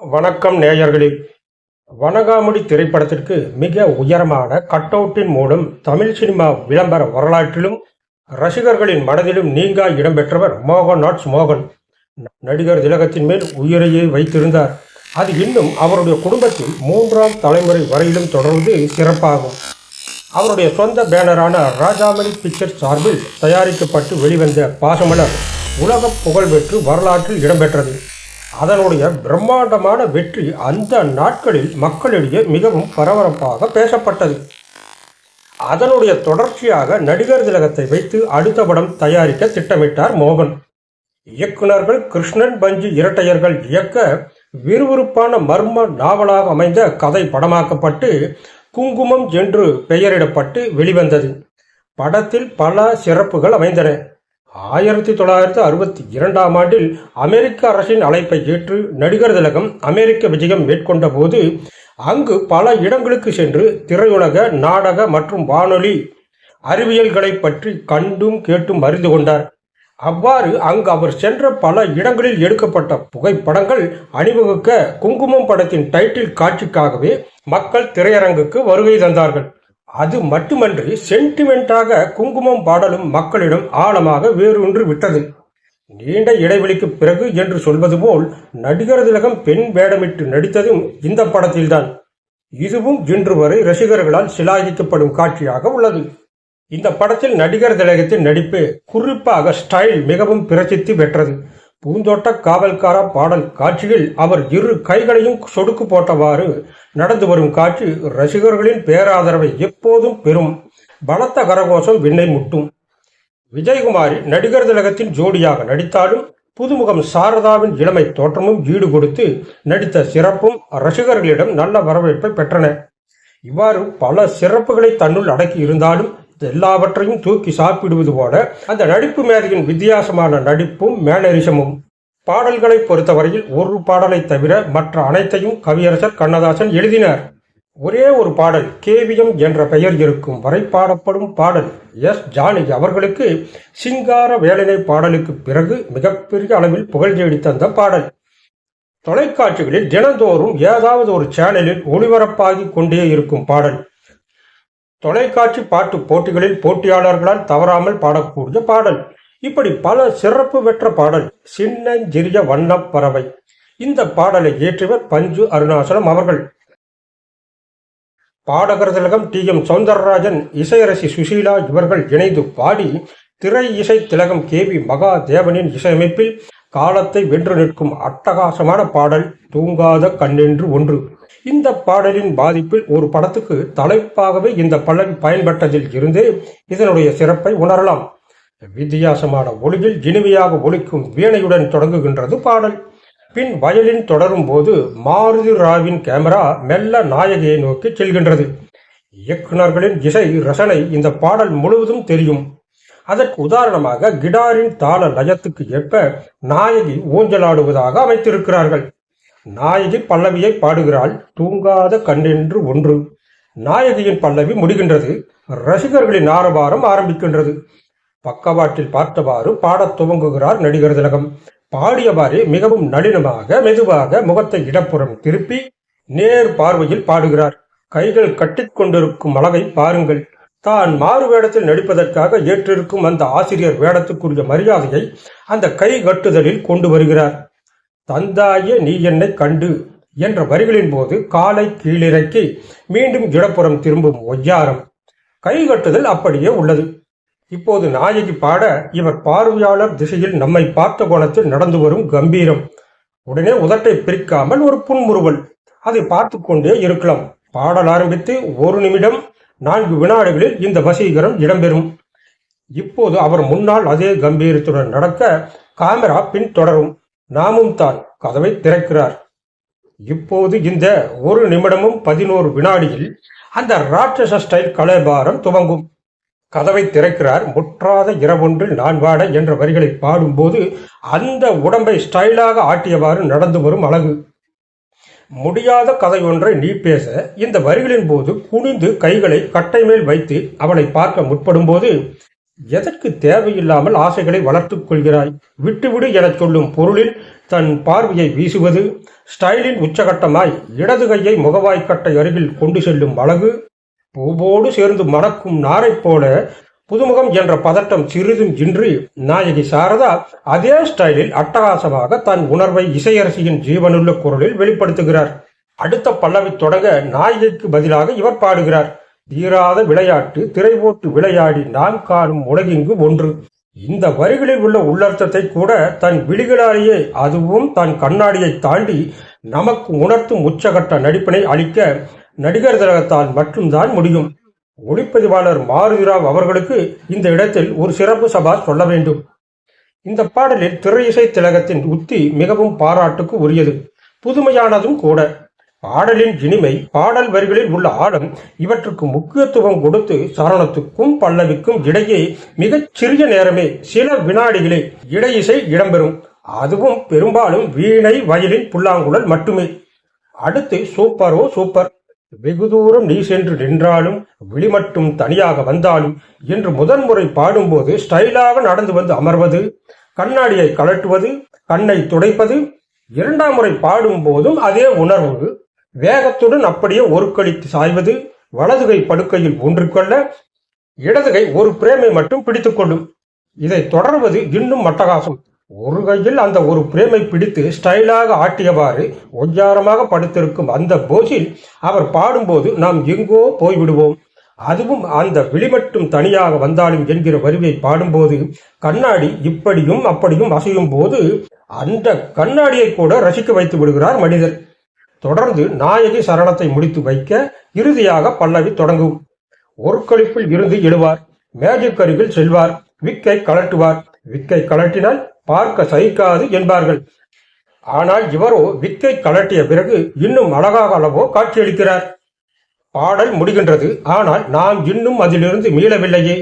வணக்கம் நேயர்களே. வணங்காமுடி திரைப்படத்திற்கு மிக உயரமான கட் அவுட்டின் மூலம் தமிழ் சினிமா விளம்பர வரலாற்றிலும் ரசிகர்களின் மனதிலும் நீங்கா இடம்பெற்றவர் மோகன் நாட்ஸ் மோகன். நடிகர் திலகத்தின் மேல் உயிரையே வைத்திருந்தார். அது இன்னும் அவருடைய குடும்பத்தில் மூன்றாம் தலைமுறை வரையிலும் தொடர்வது சிறப்பாகும். அவருடைய சொந்த பேனரான ராஜாமணி பிக்சர் சார்பில் தயாரிக்கப்பட்டு வெளிவந்த பாசமலர் உலக புகழ்பெற்று வரலாற்றில் இடம்பெற்றது. அதனுடைய பிரம்மாண்டமான வெற்றி அந்த நாட்களில் மக்களிடையே மிகவும் பரபரப்பாக பேசப்பட்டது. அதனுடைய தொடர்ச்சியாக நடிகர் திலகத்தை வைத்து அடுத்த படம் தயாரிக்க திட்டமிட்டார் மோகன். இயக்குனர்கள் கிருஷ்ணன் பஞ்சு இரட்டையர்கள் இயக்க விறுவிறுப்பான மர்ம நாவலாக அமைந்த கதை படமாக்கப்பட்டு குங்குமம் என்று பெயரிடப்பட்டு வெளிவந்தது. படத்தில் பல சிறப்புகள் அமைந்தன. ஆயிரத்தி தொள்ளாயிரத்தி அறுபத்தி இரண்டாம் ஆண்டில் அமெரிக்க அரசின் அழைப்பை ஏற்று நடிகர் திலகம் அமெரிக்க விஜயம் மேற்கொண்ட போது அங்கு பல இடங்களுக்கு சென்று திரையுலக நாடக மற்றும் வானொலி அறிவியல்களை பற்றி கண்டும் கேட்டும் அறிந்து கொண்டார். அவ்வாறு அங்கு அவர் சென்ற பல இடங்களில் எடுக்கப்பட்ட புகைப்படங்கள் அணிவகுக்க குங்குமம் படத்தின் டைட்டில் காட்சிக்காகவே மக்கள் திரையரங்குக்கு வருகை தந்தார்கள். அது மட்டுமன்றி சென்டிமெண்டாக குங்குமம் பாடலும் மக்களிடம் ஆழமாக வேரூன்றி விட்டது. நீண்ட இடைவெளிக்கு பிறகு என்று சொல்வது போல் நடிகர் திலகம் பெண் வேடமிட்டு நடித்ததும் இந்த படத்தில்தான். இதுவும் இன்று வரை ரசிகர்களால் சிலாகிக்கப்படும் காட்சியாக உள்ளது. இந்த படத்தில் நடிகர் திலகத்தின் நடிப்பு குறிப்பாக ஸ்டைல் மிகவும் பிரசித்தி பெற்றது. பூந்தோட்ட காவல்காரா பாடல் காட்சியில் அவர் இரு கைகளையும் சொடுக்கு போட்டவாறு நடந்து வரும் காட்சி ரசிகர்களின் பேராதரவை எப்போதும் பெரும் பலத்த கரகோஷம் விண்ணை முட்டும். விஜயகுமாரி நடிகர் திலகத்தின் ஜோடியாக நடித்தாலும் புதுமுகம் சாரதாவின் இளமை தோற்றமும் ஈடு கொடுத்து நடித்த சிறப்பும் ரசிகர்களிடம் நல்ல வரவேற்பை பெற்றன. இவ்வாறு பல சிறப்புகளை தன்னுள் அடக்கி இருந்தாலும் எல்லாவற்றையும் தூக்கி சாப்பிடுவது போல அந்த நடிப்பு மேதையின் வித்தியாசமான நடிப்பும் மேனரிசமும் பாடல்களை பொறுத்தவரையில் ஒரு பாடலை தவிர மற்ற அனைத்தையும் கவியரசர் கண்ணதாசன் எழுதினார். ஒரே ஒரு பாடல் கேவியம் என்ற பெயர் இருக்கும் வரை பாடப்படும் பாடல். எஸ். ஜானகி அவர்களுக்கு சிங்கார வேலனை பாடலுக்கு பிறகு மிகப்பெரிய அளவில் புகழ் தேடி தந்த பாடல். தொலைக்காட்சிகளில் தினந்தோறும் ஏதாவது ஒரு சேனலில் ஒளிபரப்பாகி கொண்டே இருக்கும் பாடல். தொலைக்காட்சி பாட்டு போட்டிகளில் போட்டியாளர்களால் தவறாமல் பாடக்கூடிய பாடல். இப்படி பல சிறப்பு பெற்ற பாடல் சின்னஞ்சிறிய வண்ணப் பறவை. இந்த பாடலை இயற்றியவர் பஞ்சு அருணாசலம் அவர்கள். பாடகர் திலகம் டி எம் சௌந்தரராஜன் இசையரசி சுசீலா இவர்கள் இணைந்து பாடி திரை இசை திலகம் கே வி மகாதேவனின் இசையமைப்பில் காலத்தை வென்று நிற்கும் அட்டகாசமான பாடல் தூங்காத கண்ணென்று ஒன்று. இந்த பாடலின் பாதிப்பில் ஒரு படத்துக்கு தலைப்பாகவே இந்த பல்லவி பயன்பட்டதில் இருந்தே இதனுடைய சிறப்பை உணரலாம். வித்தியாசமான ஒளியில் இனிமையாக ஒலிக்கும் வீணையுடன் தொடங்குகின்றது பாடல். பின் வயலின் தொடரும் போது மாருதி ராவின் கேமரா மெல்ல நாயகியை நோக்கி செல்கின்றது. இயக்குனர்களின் இசை ரசனை இந்த பாடல் முழுவதும் தெரியும். அதற்கு உதாரணமாக கிடாரின் தாள லயத்துக்கு ஏற்ப நாயகி ஊஞ்சலாடுவதாக அமைத்திருக்கிறார்கள். நாயகி பல்லவியை பாடுகிறாள் தூங்காத கண்ணென்று ஒன்று. நாயகியின் பல்லவி முடிகின்றது ரசிகர்களின் ஆரவாரம் ஆரம்பிக்கின்றது. பக்கவாட்டில் பார்த்தவாறு பாடத் துவங்குகிறார் நடிகர் திலகம். பாடியவாறே மிகவும் நளினமாக மெதுவாக முகத்தை இடப்புறம் திருப்பி நேர் பார்வையில் பாடுகிறார். கைகள் கட்டிக்கொண்டிருக்கும் அளவை பாருங்கள். தான் மாறு வேடத்தில் நடிப்பதற்காக ஏற்றிருக்கும் அந்த ஆசிரியர் வேடத்துக்குரிய மரியாதையை அந்த கை கட்டுதலில் கொண்டு வருகிறார். தந்தாய நீ என்னை கண்டு என்ற வரிகளின் போது காலை கீழிறக்கி மீண்டும் இடப்புறம் திரும்பும் ஒய்யாரம். கைகட்டுதல் அப்படியே உள்ளது. இப்போது நாயகி பாட இவர் பார்வையாளர் திசையில் நம்மை பார்த்த கோணத்தில் நடந்து வரும் கம்பீரம். உடனே உதட்டை பிரிக்காமல் ஒரு புன்முறுவல். அதை பார்த்து கொண்டே இருக்கலாம். பாடல் ஆரம்பித்து ஒரு நிமிடம் நான்கு வினாடிகளில் இந்த வசீகரம் இடம்பெறும். இப்போது அவர் முன்னால் அதே கம்பீரத்துடன் நடக்க காமரா பின் தொடரும் நாமும் தான் கதவை திறக்கிறார். இப்போது இந்த ஒரு நிமிடமும் பதினோரு வினாடியில் அந்த ராட்சச ஸ்டைல் கலைபாரம் துவங்கும். கதவை திறக்கிறார். முற்றாத இரவொன்றில் நான் வாட என்ற வரிகளை பாடும்போது அந்த உடம்பை ஸ்டைலாக ஆட்டியவாறு நடந்து வரும் அழகு. முடியாத கதை ஒன்றை நீ பேச இந்த வரிகளின் போது குனிந்து கைகளை கட்டை மேல் வைத்து அவளை பார்க்க முற்படும் போது எதற்கு தேவையில்லாமல் ஆசைகளை வளர்த்துக் கொள்கிறாய்? விட்டுவிடு எனச் சொல்லும் பொருளில் தன் பார்வையை வீசுவது. ஸ்டைலின் உச்சகட்டமாய் இடது கையை முகவாய்க்கட்டை அருகில் கொண்டு செல்லும் அழகு. பூவோடு சேர்ந்து மணக்கும் நாரைப் போல புதுமுகம் என்ற பதட்டம் சிறிதும் இன்றி நாயகி சாரதா அதே ஸ்டைலில் அட்டகாசமாக தன் உணர்வை இசையரசியின் ஜீவனுள்ள குரலில் வெளிப்படுத்துகிறார். அடுத்த பல்லவி தொடங்க நாயகிக்கு பதிலாக இவர் பாடுகிறார். தீராத விளையாட்டு திரை போட்டு விளையாடி நாம் காணும் உலகிங்கு ஒன்று. இந்த வரிகளில் உள்ள உள்ளர்த்தத்தை கூட தன் விழிகளாலேயே அதுவும் தன் கண்ணாடியை தாண்டி நமக்கு உணர்த்தும் உச்சகட்ட நடிப்பினை அளிக்க நடிகர் திலகத்தால் மட்டும்தான் முடியும். ஒளிப்பதிவாளர் மாருதிராவ் அவர்களுக்கு இந்த இடத்தில் ஒரு சிறப்பு சபா சொல்ல வேண்டும். இந்த பாடலில் திரையிசை திலகத்தின் உத்தி மிகவும் பாராட்டுக்கு உரியது. புதுமையானதும் கூட. பாடலின் இனிமை பாடல் வரிகளில் உள்ள ஆழம் இவற்றுக்கு முக்கியத்துவம் கொடுத்து சரணத்துக்கும் பல்லவிக்கும் இடையே மிகச் சிறிய நேரமே சில வினாடிகளே இடையிசை இடம்பெறும். அதுவும் பெரும்பாலும் வீணை வயலின் புல்லாங்குழல் மட்டுமே. அடுத்து சூப்பரோ சூப்பர். வெகு தூரம் நீ சென்று நின்றாலும் விழி மட்டும் தனியாக வந்தாலும் என்று முதன்முறை பாடும்போது ஸ்டைலாக நடந்து வந்து அமர்வது கண்ணாடியை கலட்டுவது கண்ணை துடைப்பது இரண்டாம் முறை பாடும் போதும் அதே உணர்வு. வேகத்துடன் அப்படியே ஒரு கழித்து சாய்வது வலதுகை படுக்கையில் ஒன்று கொள்ள இடதுகை ஒரு பிரேமை மட்டும் பிடித்துக்கொள்ளும். இதை தொடர்வது இன்னும் மட்டகாசம் ஒரு கையில் அந்த ஒரு பிரேமை பிடித்து ஸ்டைலாக ஆட்டியவாறு ஒய்யாரமாக படுத்திருக்கும் அந்த போஸில் அவர் பாடும்போது நாம் எங்கோ போய்விடுவோம். அதுவும் அந்த விழிமட்டும் தனியாக வந்தாலும் என்கிற வரிவை பாடும்போது கண்ணாடி இப்படியும் அப்படியும் அசையும் போது அந்த கண்ணாடியை கூட ரசிக்க வைத்து விடுகிறார் மனிதர். தொடர்ந்து நாயகி சரணத்தை முடித்து வைக்க இறுதியாக பல்லவி தொடங்கும். ஒரு கழிப்பில் இருந்து எழுவார். மேஜிக் அருகில் செல்வார். விக்கை கலட்டுவார் விக்கை கலட்டினால் பார்க்க சகிக்காது என்பார்கள். ஆனால் இவரோ வித்தை கலட்டிய பிறகு இன்னும் அழகாக அளவோ காட்சியளிக்கிறார். பாடல் முடிகின்றது. ஆனால் நாம் இன்னும் அதிலிருந்து மீளவில்லையே.